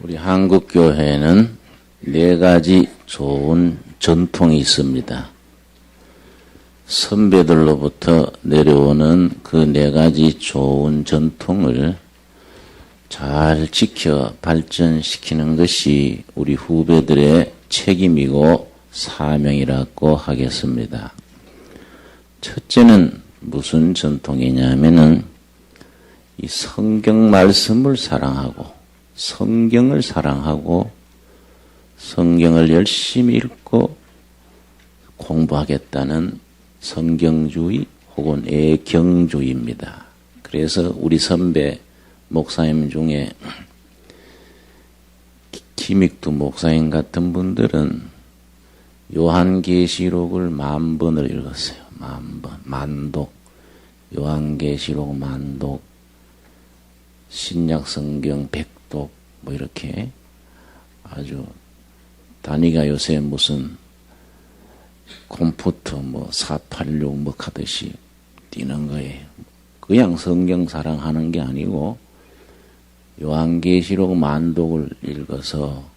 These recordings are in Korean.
우리 한국 교회는 네 가지 좋은 전통이 있습니다. 선배들로부터 내려오는 그 네 가지 좋은 전통을 잘 지켜 발전시키는 것이 우리 후배들의 책임이고 사명이라고 하겠습니다. 첫째는 무슨 전통이냐면은 이 성경 말씀을 사랑하고 성경을 사랑하고 성경을 열심히 읽고 공부하겠다는 성경주의 혹은 애경주의입니다. 그래서 우리 선배 목사님 중에 김익두 목사님 같은 분들은 요한계시록을 만 번을 읽었어요. 만 번, 만독. 요한계시록 만독, 신약성경 1 또 뭐 이렇게 아주 단위가 요새 무슨 콤포트 뭐486 뭐 하듯이 뭐 뛰는 거예요. 그냥 성경 사랑하는 게 아니고 요한계시록 만독을 읽어서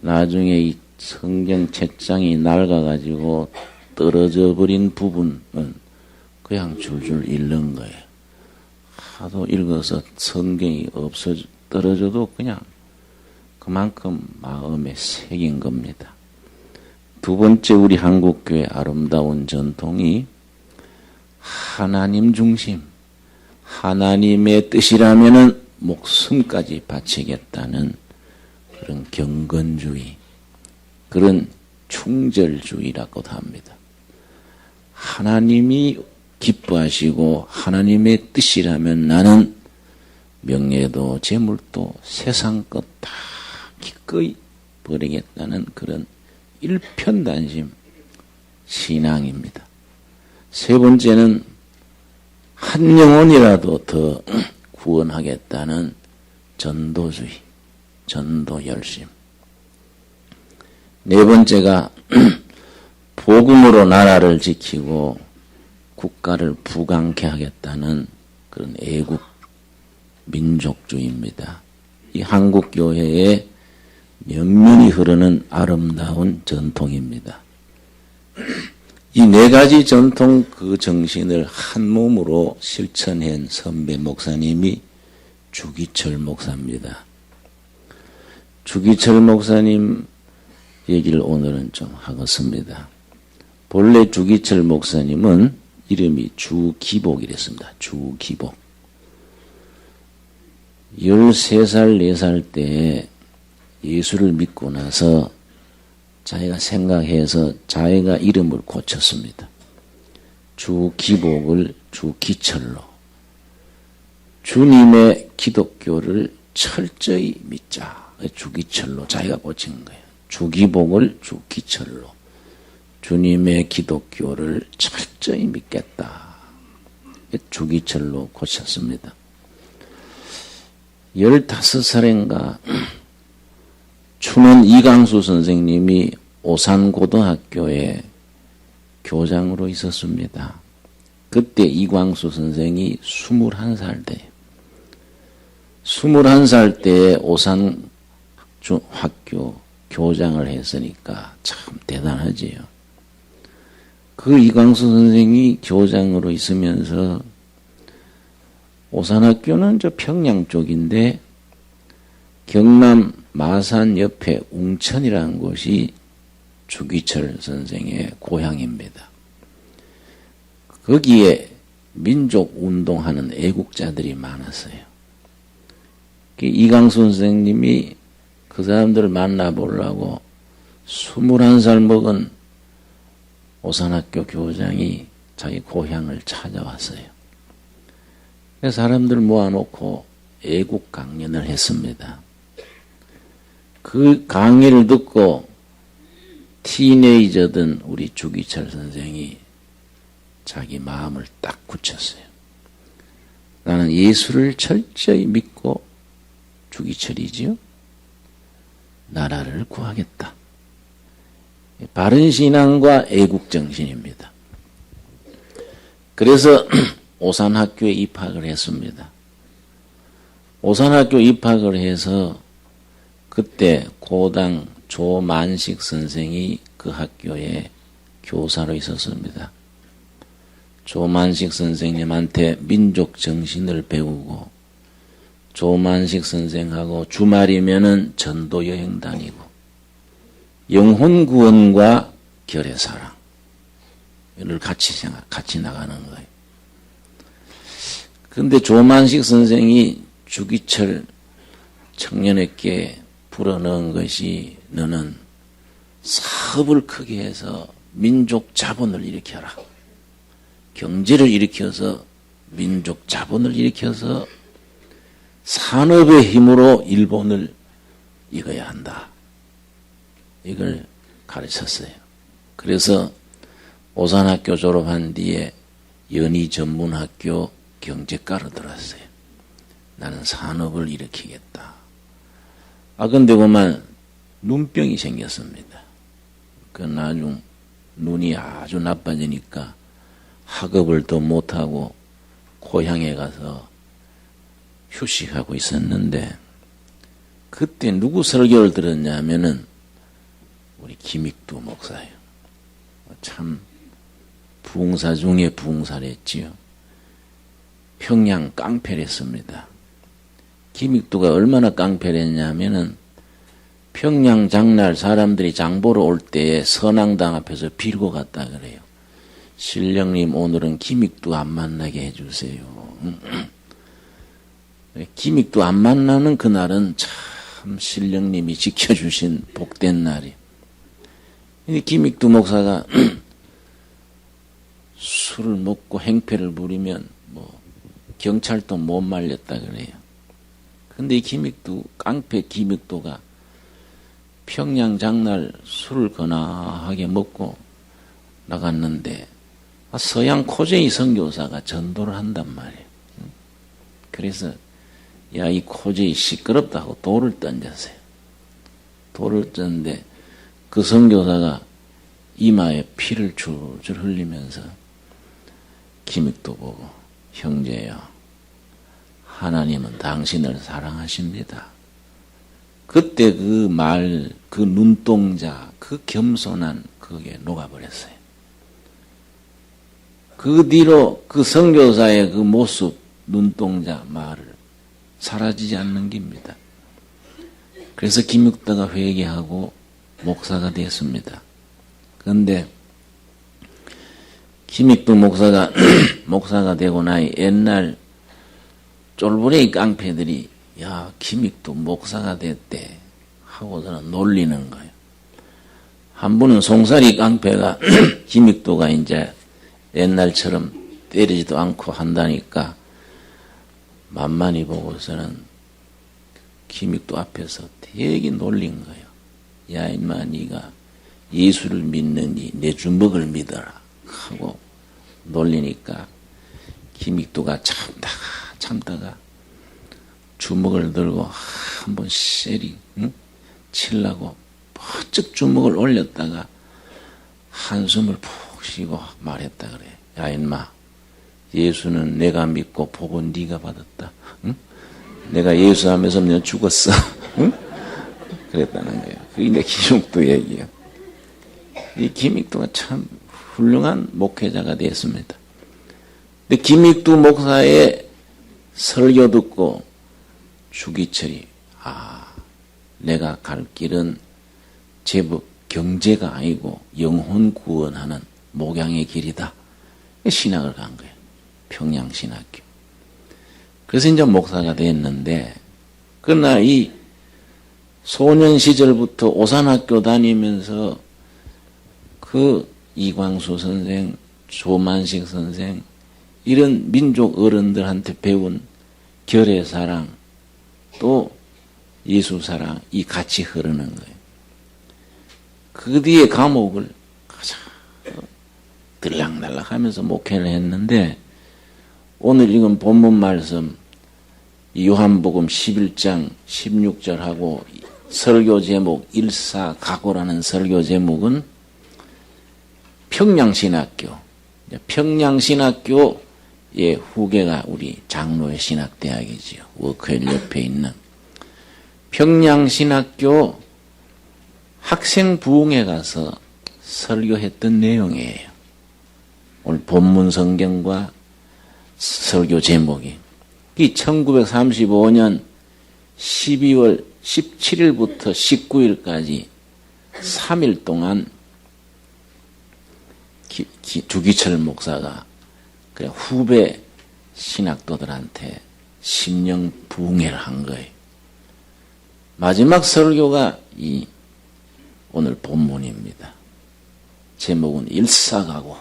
나중에 이 성경 책장이 낡아가지고 떨어져 버린 부분은 그냥 줄줄 읽는 거예요. 하도 읽어서 성경이 없어져 떨어져도 그냥 그만큼 마음에 새긴 겁니다. 두 번째 우리 한국교회 아름다운 전통이 하나님 중심, 하나님의 뜻이라면은 목숨까지 바치겠다는 그런 경건주의, 그런 충절주의라고도 합니다. 하나님이 기뻐하시고 하나님의 뜻이라면 나는 명예도 재물도 세상 것 다 기꺼이 버리겠다는 그런 일편단심 신앙입니다. 세 번째는 한 영혼이라도 더 구원하겠다는 전도주의, 전도 열심. 네 번째가 복음으로 나라를 지키고 국가를 부강케 하겠다는 그런 애국 민족주의입니다. 이 한국 교회의 면면이 흐르는 아름다운 전통입니다. 이 네 가지 전통 그 정신을 한 몸으로 실천한 선배 목사님이 주기철 목사입니다. 주기철 목사님 얘기를 오늘은 좀 하겠습니다. 본래 주기철 목사님은 이름이 주기복이랬습니다. 주기복. 13살, 4살 때 예수를 믿고 나서 자기가 생각해서 자기가 이름을 고쳤습니다. 주기복을 주기철로. 주님의 기독교를 철저히 믿자. 주기철로 자기가 고친 거예요. 주기복을 주기철로. 주님의 기독교를 철저히 믿겠다. 주기철로 고쳤습니다. 15살인가 춘원 이강수 선생님이 오산고등학교에 교장으로 있었습니다. 그때 이광수 선생이 21살 때, 21살 때 오산 학교 교장을 했으니까 참 대단하지요. 그 이광수 선생이 교장으로 있으면서 오산학교는 저 평양 쪽인데 경남 마산 옆에 웅천이라는 곳이 주기철 선생의 고향입니다. 거기에 민족 운동하는 애국자들이 많았어요. 그 이강수 선생님이 그 사람들을 만나보려고 21살 먹은 오산학교 교장이 자기 고향을 찾아왔어요. 사람들 모아놓고 애국 강연을 했습니다. 그 강의를 듣고 티네이저든 우리 주기철 선생이 자기 마음을 딱 굳혔어요. 나는 예수를 철저히 믿고 주기철이지요. 나라를 구하겠다. 바른 신앙과 애국 정신입니다. 그래서 오산학교에 입학을 했습니다. 오산학교 입학을 해서 그때 고당 조만식 선생이 그 학교에 교사로 있었습니다. 조만식 선생님한테 민족 정신을 배우고 조만식 선생하고 주말이면은 전도 여행 다니고 영혼 구원과 결의 사랑 을 같이 생각, 같이 나가는 거예요. 근데 조만식 선생이 주기철 청년에게 불어넣은 것이 너는 사업을 크게 해서 민족 자본을 일으켜라. 경제를 일으켜서 민족 자본을 일으켜서 산업의 힘으로 일본을 이겨야 한다. 이걸 가르쳤어요. 그래서 오산학교 졸업한 뒤에 연희 전문학교 경제과로 들어왔어요. 나는 산업을 일으키겠다. 아, 근데 그만 눈병이 생겼습니다. 그 나중 눈이 아주 나빠지니까 학업을 더 못하고 고향에 가서 휴식하고 있었는데 그때 누구 설교를 들었냐면은 우리 김익두 목사예요. 참 부흥사 중에 부흥사를 했지요. 평양 깡패를 했습니다. 김익두가 얼마나 깡패를 했냐면은 평양 장날 사람들이 장보러 올 때에 선앙당 앞에서 빌고 갔다 그래요. 신령님 오늘은 김익두 안 만나게 해주세요. 김익두 안 만나는 그날은 참 신령님이 지켜주신 복된 날이. 김익두 목사가 술을 먹고 행패를 부리면 뭐 경찰도 못 말렸다 그래요. 근데 이 김익두 깡패 김익두가 평양 장날 술을 거나하게 먹고 나갔는데 서양 코제이 선교사가 전도를 한단 말이에요. 그래서 야 이 코제이 시끄럽다고 돌을 던졌어요. 돌을 던는데 그 선교사가 이마에 피를 줄줄 흘리면서 김익도 보고 형제여 하나님은 당신을 사랑하십니다. 그때 그 말, 그 눈동자, 그 겸손한 그게 녹아버렸어요. 그 뒤로 그 성교사의 그 모습, 눈동자, 말을 사라지지 않는 겁니다. 그래서 김육다가 회개하고 목사가 되었습니다. 그런데 김익두 목사가 목사가 되고 나니 옛날 쫄부레이 깡패들이 야 김익두 목사가 됐대 하고서는 놀리는 거예요. 한 분은 송사리 깡패가 김익두가 이제 옛날처럼 때리지도 않고 한다니까 만만히 보고서는 김익두 앞에서 되게 놀린 거예요. 야 임마 네가 예수를 믿느니 내 주먹을 믿어라 하고 놀리니까 김익두가 참다가 참다가 주먹을 들고 한번 세리 응? 칠라고 번쩍 주먹을 올렸다가 한숨을 푹 쉬고 말했다 그래. 야 인마 예수는 내가 믿고 보고 네가 받았다. 응? 내가 예수 하면서 너 죽었어. 응? 그랬다는 거예요. 그게 내 김익두 얘기예요. 이 김익두가 참 훌륭한 목회자가 되었습니다. 근데 김익두 목사의 설교 듣고 주기철이 아 내가 갈 길은 제법 경제가 아니고 영혼 구원하는 목양의 길이다. 신학을 간 거예요. 평양신학교. 그래서 이제 목사가 됐는데 그러나 이 소년 시절부터 오산학교 다니면서 그 이광수 선생, 조만식 선생 이런 민족 어른들한테 배운 결의 사랑 또 예수 사랑 이 같이 흐르는 거예요. 그 뒤에 감옥을 가자 들락날락 하면서 목회를 했는데 오늘 이건 본문 말씀 요한복음 11장 16절하고 설교 제목 일사각오라는 설교 제목은 평양신학교 평양신학교 의 후계가 우리 장로의 신학대학이지요. 워크힐 옆에 있는 평양신학교 학생 부흥회 가서 설교했던 내용이에요. 오늘 본문 성경과 설교 제목이 이 1935년 12월 17일부터 19일까지 3일 동안 기, 기, 주기철 목사가 그 후배 신학도들한테 심령 부흥회를 한 거예요. 마지막 설교가 이 오늘 본문입니다. 제목은 일사가고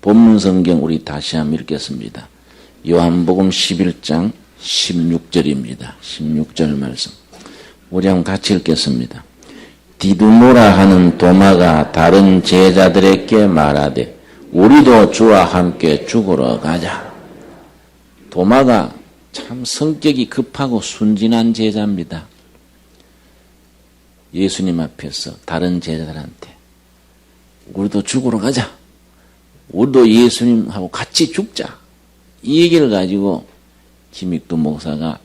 본문 성경 우리 다시 한번 읽겠습니다. 요한복음 11장 16절입니다. 16절 말씀. 우리 한번 같이 읽겠습니다. 디두모라 하는 도마가 다른 제자들에게 말하되 우리도 주와 함께 죽으러 가자. 도마가 참 성격이 급하고 순진한 제자입니다. 예수님 앞에서 다른 제자들한테 우리도 죽으러 가자. 우리도 예수님하고 같이 죽자. 이 얘기를 가지고 김익도 목사가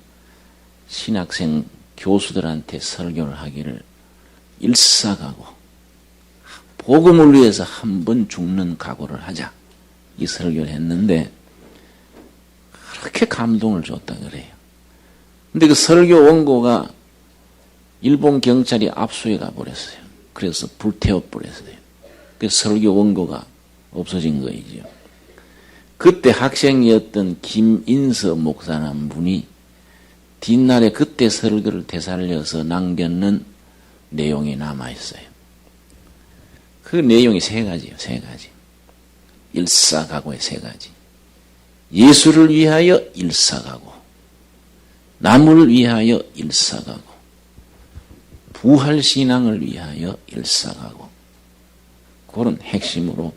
신학생 교수들한테 설교를 하기를 일사가고 복음을 위해서 한 번 죽는 각오를 하자. 이 설교를 했는데 그렇게 감동을 줬다 그래요. 근데 그 설교 원고가 일본 경찰이 압수해 가 버렸어요. 그래서 불태워 버렸어요. 그 설교 원고가 없어진 거이죠. 그때 학생이었던 김인서 목사라는 분이 뒷날에 그때 설교를 되살려서 남겼는 내용이 남아 있어요. 그 내용이 세 가지요, 세 가지. 일사가고의 세 가지. 예수를 위하여 일사가고, 남을 위하여 일사가고, 부활신앙을 위하여 일사가고, 그런 핵심으로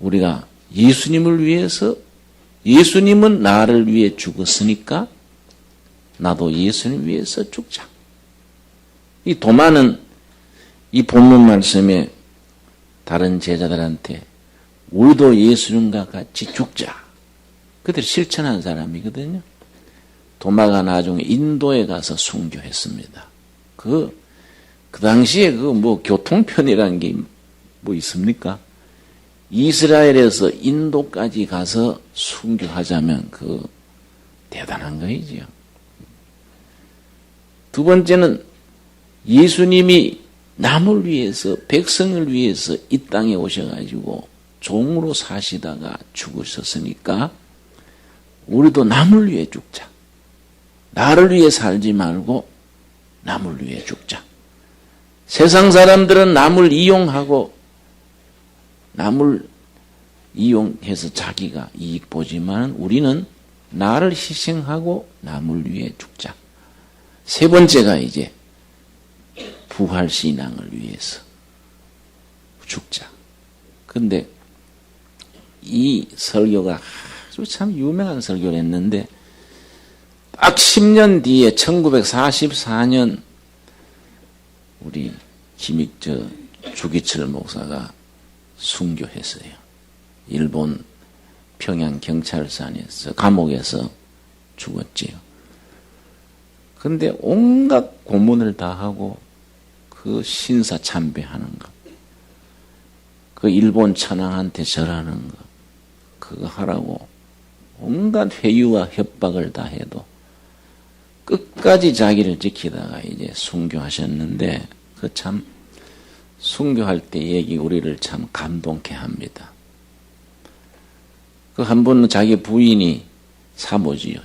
우리가 예수님을 위해서 예수님은 나를 위해 죽었으니까 나도 예수님 위해서 죽자. 이 도마는 이 본문 말씀에 다른 제자들한테 우리도 예수님과 같이 죽자. 그들 실천한 사람이거든요. 도마가 나중에 인도에 가서 순교했습니다. 그, 그 당시에 그 뭐 교통편이라는 게 뭐 있습니까? 이스라엘에서 인도까지 가서 순교하자면 그 대단한 거이지요. 두 번째는 예수님이 남을 위해서 백성을 위해서 이 땅에 오셔가지고 종으로 사시다가 죽으셨으니까 우리도 남을 위해 죽자. 나를 위해 살지 말고 남을 위해 죽자. 세상 사람들은 남을 이용하고 남을 이용해서 자기가 이익 보지만 우리는 나를 희생하고 남을 위해 죽자. 세 번째가 이제 부활 신앙을 위해서 죽자. 근데 이 설교가 아주 참 유명한 설교를 했는데 딱 10년 뒤에 1944년 우리 김익저 주기철 목사가 순교했어요. 일본 평양 경찰서에서 감옥에서 죽었지요. 근데 온갖 고문을 다 하고 그 신사 참배하는 것, 그 일본 천황한테 절하는 것, 그거 하라고 온갖 회유와 협박을 다 해도 끝까지 자기를 지키다가 이제 순교하셨는데 그 참 순교할 때 얘기 우리를 참 감동케 합니다. 그 한 번은 자기 부인이 사모지요.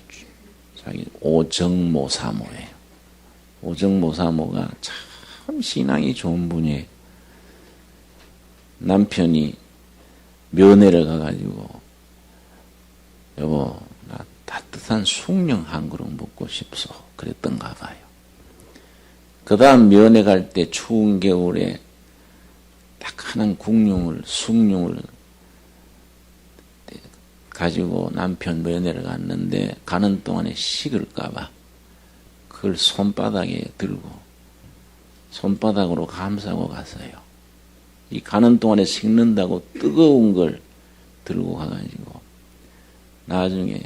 자기 오정모 사모예요. 오정모 사모가 참 신앙이 좋은 분이에요. 남편이 면회를 가가지고 여보 나 따뜻한 숭늉 한 그릇 먹고 싶소 그랬던가 봐요. 그 다음 면회 갈 때 추운 겨울에 딱 하는 국룡을 숭늉을 가지고 남편 면회를 갔는데 가는 동안에 식을까봐 그걸 손바닥에 들고 손바닥으로 감싸고 갔어요. 이 가는 동안에 식는다고 뜨거운 걸 들고 가가지고 나중에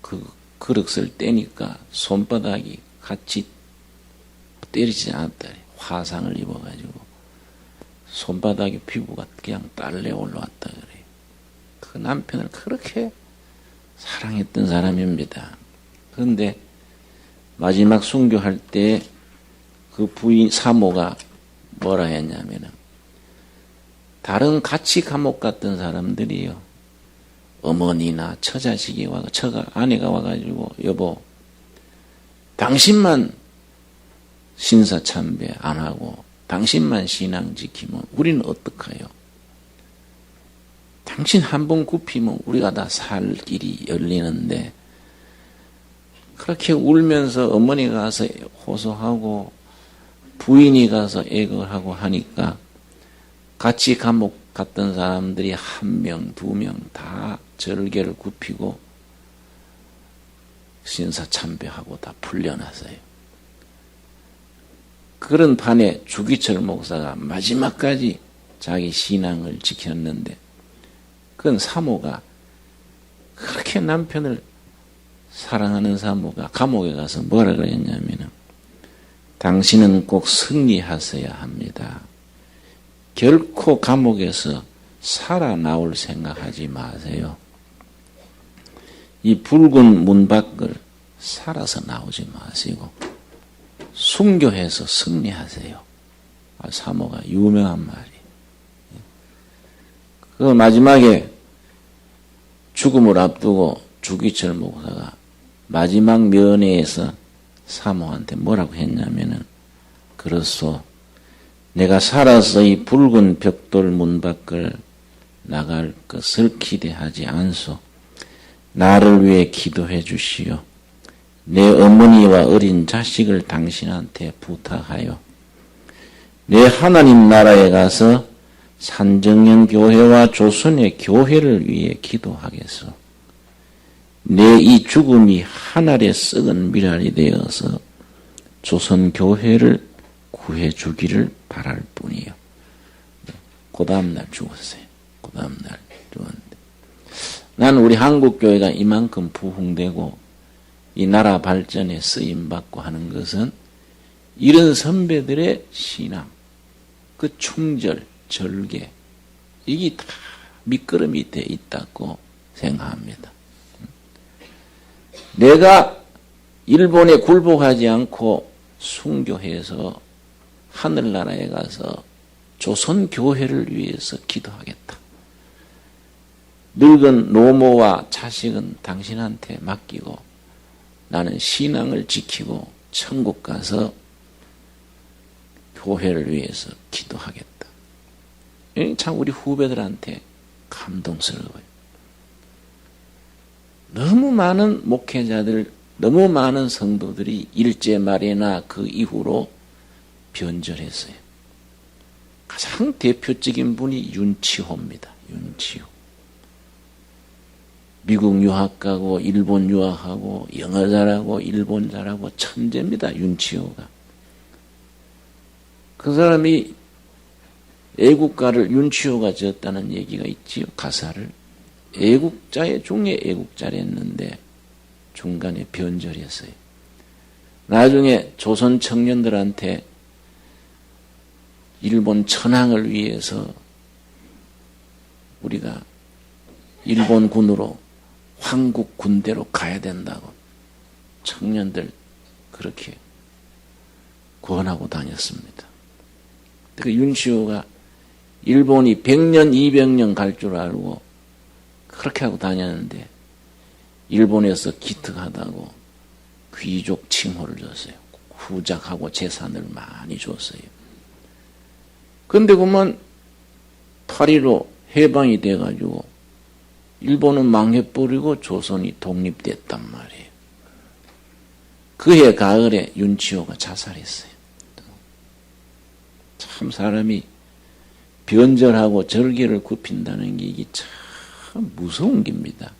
그 그릇을 떼니까 손바닥이 같이 때리지 않았다. 화상을 입어가지고 손바닥에 피부가 그냥 딸려 올라왔다 그래요. 그 남편을 그렇게 사랑했던 사람입니다. 그런데 마지막 순교할 때 그 부인 사모가 뭐라 했냐면은 다른 같이 감옥 갔던 사람들이요. 어머니나 처자식이 와, 처가 아내가 와가지고 여보, 당신만 신사참배 안 하고 당신만 신앙 지키면 우리는 어떡해요? 당신 한 번 굽히면 우리가 다 살 길이 열리는데 그렇게 울면서 어머니가 가서 호소하고 부인이 가서 애걸 하고 하니까 같이 감옥 갔던 사람들이 한 명, 두 명 다 절개를 굽히고 신사참배하고 다 풀려났어요. 그런 판에 주기철 목사가 마지막까지 자기 신앙을 지켰는데 그건 사모가 그렇게 남편을 사랑하는 사모가 감옥에 가서 뭐라 그랬냐면 당신은 꼭 승리하셔야 합니다. 결코 감옥에서 살아나올 생각하지 마세요. 이 붉은 문 밖을 살아서 나오지 마시고 순교해서 승리하세요. 아, 사모가 유명한 말이. 그 마지막에 죽음을 앞두고 주기철 목사가 마지막 면회에서 사모한테 뭐라고 했냐면은 그렇소. 내가 살아서 이 붉은 벽돌 문 밖을 나갈 것을 기대하지 않소. 나를 위해 기도해 주시오. 내 어머니와 어린 자식을 당신한테 부탁하여 내 하나님 나라에 가서 산정연 교회와 조선의 교회를 위해 기도하겠소. 내 이 죽음이 하늘에 썩은 미랄이 되어서 조선 교회를 구해 주기를 바랄 뿐이요. 그 다음 날 죽었어요. 그 다음 날 죽었는데. 나는 우리 한국 교회가 이만큼 부흥되고 이 나라 발전에 쓰임 받고 하는 것은 이런 선배들의 신앙, 그 충절, 절개, 이게 다 밑거름이 돼 있다고 생각합니다. 내가 일본에 굴복하지 않고 순교해서 하늘나라에 가서 조선 교회를 위해서 기도하겠다. 늙은 노모와 자식은 당신한테 맡기고 나는 신앙을 지키고 천국 가서 교회를 위해서 기도하겠다. 참 우리 후배들한테 감동스러워요. 너무 많은 목회자들, 너무 많은 성도들이 일제 말이나 그 이후로 변절했어요. 가장 대표적인 분이 윤치호입니다. 윤치호. 미국 유학 가고 일본 유학하고 영어 잘하고 일본 잘하고 천재입니다. 윤치호가. 그 사람이 애국가를 윤치호가 지었다는 얘기가 있지요. 가사를. 애국자의 중에 애국자를 했는데 중간에 변절했어요. 나중에 조선 청년들한테 일본 천황을 위해서 우리가 일본군으로 황국 군대로 가야 된다고 청년들 그렇게 권하고 다녔습니다. 그 윤시호가 일본이 100년, 200년 갈 줄 알고 그렇게 하고 다녔는데 일본에서 기특하다고 귀족 칭호를 줬어요. 후작하고 재산을 많이 줬어요. 근데 그만 파리로 해방이 돼가지고 일본은 망해버리고 조선이 독립됐단 말이에요. 그해 가을에 윤치호가 자살했어요. 참 사람이 변절하고 절개를 굽힌다는 게 이게 참 무서운 겁니다.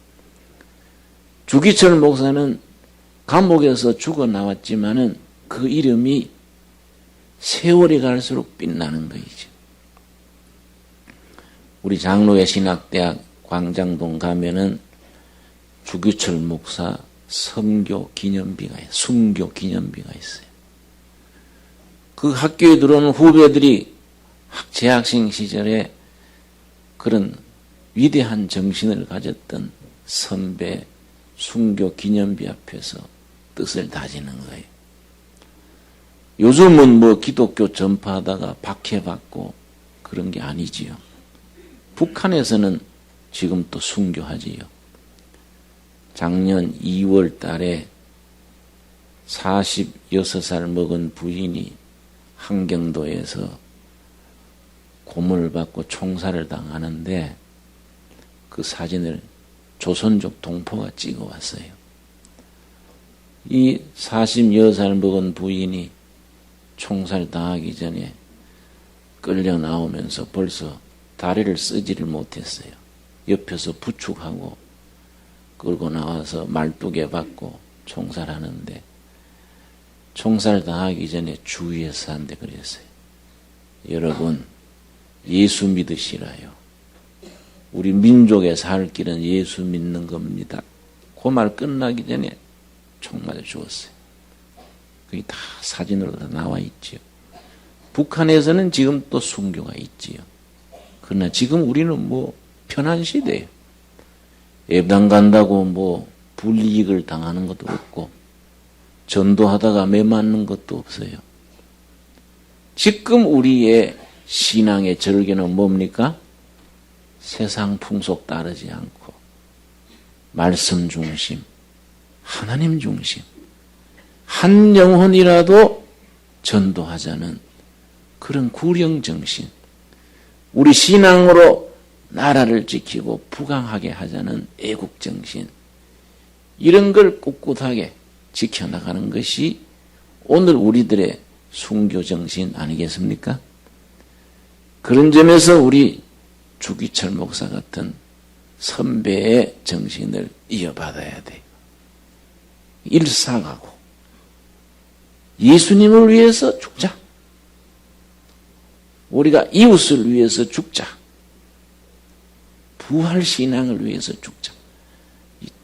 주기철 목사는 감옥에서 죽어 나왔지만은 그 이름이 세월이 갈수록 빛나는 거이죠. 우리 장로회 신학대학 광장동 가면은 주규철 목사 선교 기념비가, 순교 기념비가 있어요. 그 학교에 들어오는 후배들이 재학생 시절에 그런 위대한 정신을 가졌던 선배 순교 기념비 앞에서 뜻을 다지는 거예요. 요즘은 뭐 기독교 전파하다가 박해받고 그런 게 아니지요. 북한에서는 지금 또 순교하지요. 작년 2월 달에 46살 먹은 부인이 한경도에서 고문을 받고 총살을 당하는데 그 사진을 조선족 동포가 찍어 왔어요. 이 46살 먹은 부인이 총살 당하기 전에 끌려 나오면서 벌써 다리를 쓰지를 못했어요. 옆에서 부축하고 끌고 나와서 말뚝에 받고 총살하는데 총살 당하기 전에 주위에서 한데 그랬어요. 여러분 예수 믿으시라요. 우리 민족의 살 길은 예수 믿는 겁니다. 그 말 끝나기 전에 총 맞아 죽었어요. 그게 다 사진으로 다 나와 있지요. 북한에서는 지금 또 순교가 있지요. 그러나 지금 우리는 뭐 편한 시대예요. 예당 간다고 뭐 불이익을 당하는 것도 없고 전도하다가 매 맞는 것도 없어요. 지금 우리의 신앙의 절개는 뭡니까? 세상 풍속 따르지 않고 말씀 중심, 하나님 중심, 한 영혼이라도 전도하자는 그런 구령 정신, 우리 신앙으로 나라를 지키고 부강하게 하자는 애국 정신, 이런 걸 꿋꿋하게 지켜나가는 것이 오늘 우리들의 순교 정신 아니겠습니까? 그런 점에서 우리 주기철 목사 같은 선배의 정신을 이어받아야 돼요. 일사가고 예수님을 위해서 죽자. 우리가 이웃을 위해서 죽자. 부활 신앙을 위해서 죽자.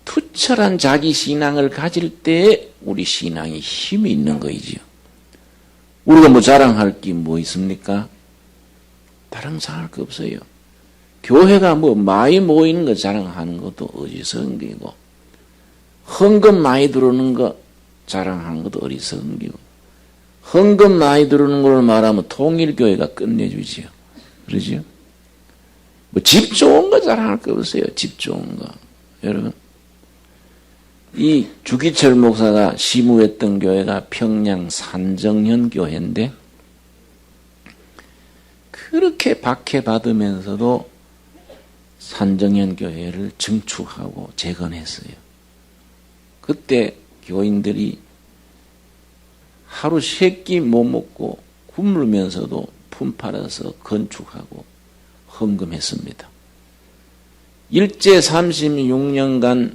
투철한 자기 신앙을 가질 때 우리 신앙이 힘이 있는 거이지요. 우리가 뭐 자랑할 게 뭐 있습니까? 자랑할 거 없어요. 교회가 뭐 많이 모이는 거 자랑하는 것도 어리석은 게고 헌금 많이 들어오는 거 자랑하는 것도 어리석은 게고 헌금 많이 들어오는 걸 말하면 통일교회가 끝내주지요. 그러지요? 뭐 집 좋은 거 자랑할 거 없어요. 집 좋은 거. 여러분 이 주기철 목사가 시무했던 교회가 평양 산정현 교회인데 그렇게 박해받으면서도 산정현 교회를 증축하고 재건했어요. 그때 교인들이 하루 세 끼 못 먹고 굶으면서도 품팔아서 건축하고 헌금했습니다. 일제 36년간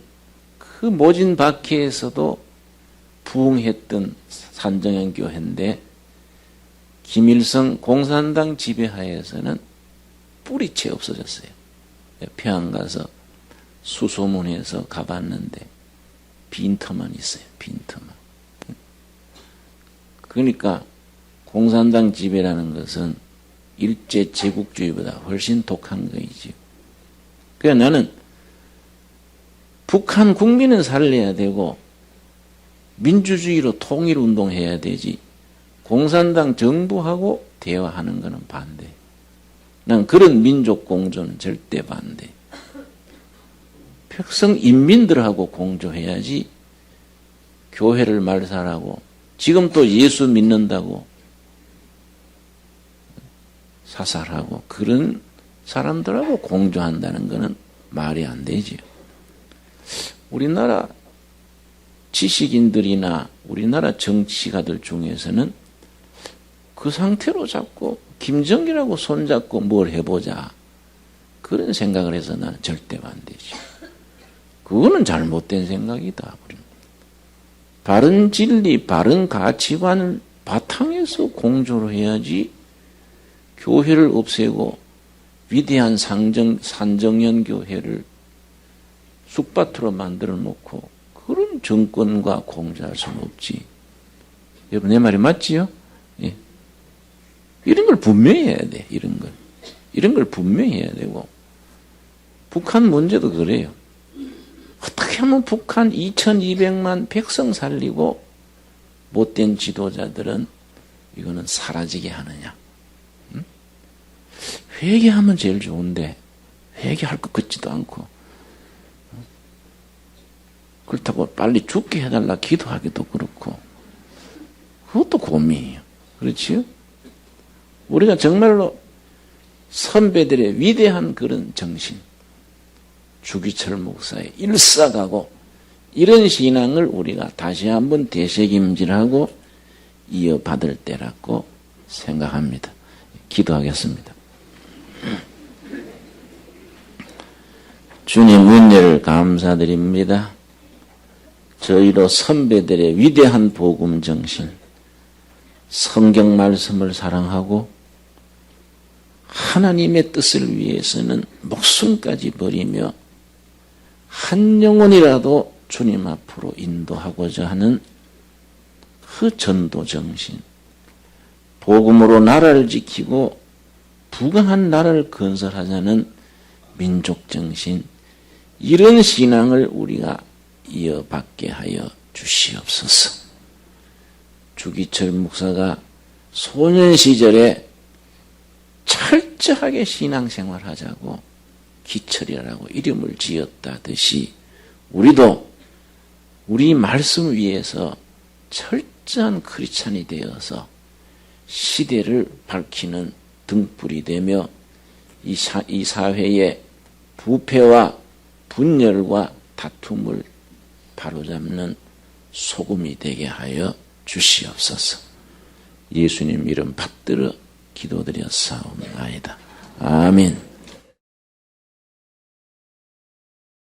그 모진 박해에서도 부흥했던 산정현 교회인데 김일성 공산당 지배하에서는 뿌리채 없어졌어요. 평양 가서 수소문해서 가봤는데 빈터만 있어요. 빈터만. 그러니까 공산당 지배라는 것은 일제 제국주의보다 훨씬 독한 거이지요. 그래 나는 북한 국민은 살려야 되고 민주주의로 통일 운동해야 되지 공산당 정부하고 대화하는 것은 반대. 난 그런 민족 공조는 절대 반대. 백성 인민들하고 공조해야지 교회를 말살하고 지금 또 예수 믿는다고 사살하고 그런 사람들하고 공조한다는 것은 말이 안 되지요. 우리나라 지식인들이나 우리나라 정치가들 중에서는 그 상태로 자꾸 김정기라고 손잡고 뭘 해보자. 그런 생각을 해서 나는 절대 반대지. 그거는 잘못된 생각이다. 바른 진리, 바른 가치관을 바탕에서 공조를 해야지 교회를 없애고 위대한 상정, 산정연 교회를 쑥밭으로 만들어 놓고 그런 정권과 공조할 수는 없지. 여러분 내 말이 맞지요? 예. 이런 걸 분명히 해야 돼. 이런 걸. 이런 걸 분명히 해야 되고 북한 문제도 그래요. 어떻게 하면 북한 2200만 백성 살리고 못된 지도자들은 이거는 사라지게 하느냐. 응? 회개하면 제일 좋은데 회개할 것 같지도 않고 그렇다고 빨리 죽게 해달라 기도하기도 그렇고 그것도 고민이에요. 그렇지요? 우리가 정말로 선배들의 위대한 그런 정신 주기철 목사의 일사가고 이런 신앙을 우리가 다시 한번 되새김질하고 이어받을 때라고 생각합니다. 기도하겠습니다. 주님 은혜를 감사드립니다. 저희로 선배들의 위대한 복음 정신, 성경 말씀을 사랑하고 하나님의 뜻을 위해서는 목숨까지 버리며 한 영혼이라도 주님 앞으로 인도하고자 하는 그 전도 정신, 복음으로 나라를 지키고 부강한 나라를 건설하자는 민족 정신, 이런 신앙을 우리가 이어받게 하여 주시옵소서. 주기철 목사가 소년 시절에 철저하게 신앙생활 하자고 기철이라고 이름을 지었다듯이 우리도 우리 말씀 위에서 철저한 크리스찬이 되어서 시대를 밝히는 등불이 되며 이, 사, 이 사회의 부패와 분열과 다툼을 바로잡는 소금이 되게 하여 주시옵소서. 예수님 이름 받들어 기도드렸사옵나이다. 아멘.